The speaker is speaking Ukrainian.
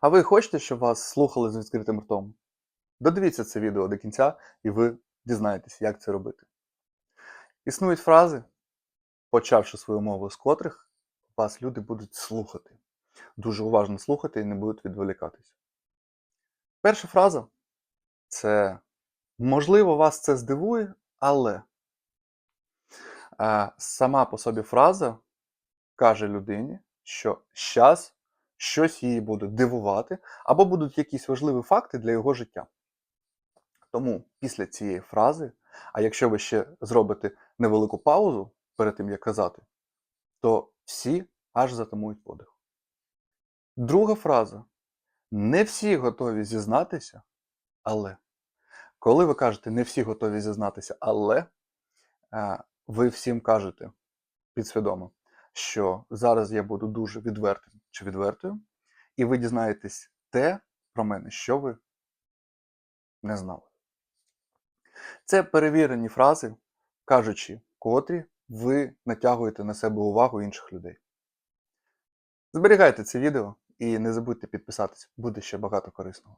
А ви хочете, щоб вас слухали з відкритим ртом? Додивіться це відео до кінця, і ви дізнаєтесь, як це робити. Існують фрази, почавши свою мову з котрих, вас люди будуть слухати. Дуже уважно слухати і не будуть відволікатись. Перша фраза це можливо, вас це здивує, але Е, сама по собі фраза каже людині, що щас щось її буде дивувати, або будуть якісь важливі факти для його життя. Тому після цієї фрази, а якщо ви ще зробите невелику паузу перед тим, як казати, то всі аж затамують подих. Друга фраза. Не всі готові зізнатися, але. Коли ви кажете не всі готові зізнатися, але е, ви всім кажете підсвідомо, що зараз я буду дуже відвертим чи відвертою, і ви дізнаєтесь те про мене, що ви не знали. Це перевірені фрази, кажучи, котрі ви натягуєте на себе увагу інших людей. Зберігайте це відео і не забудьте підписатись, буде ще багато корисного.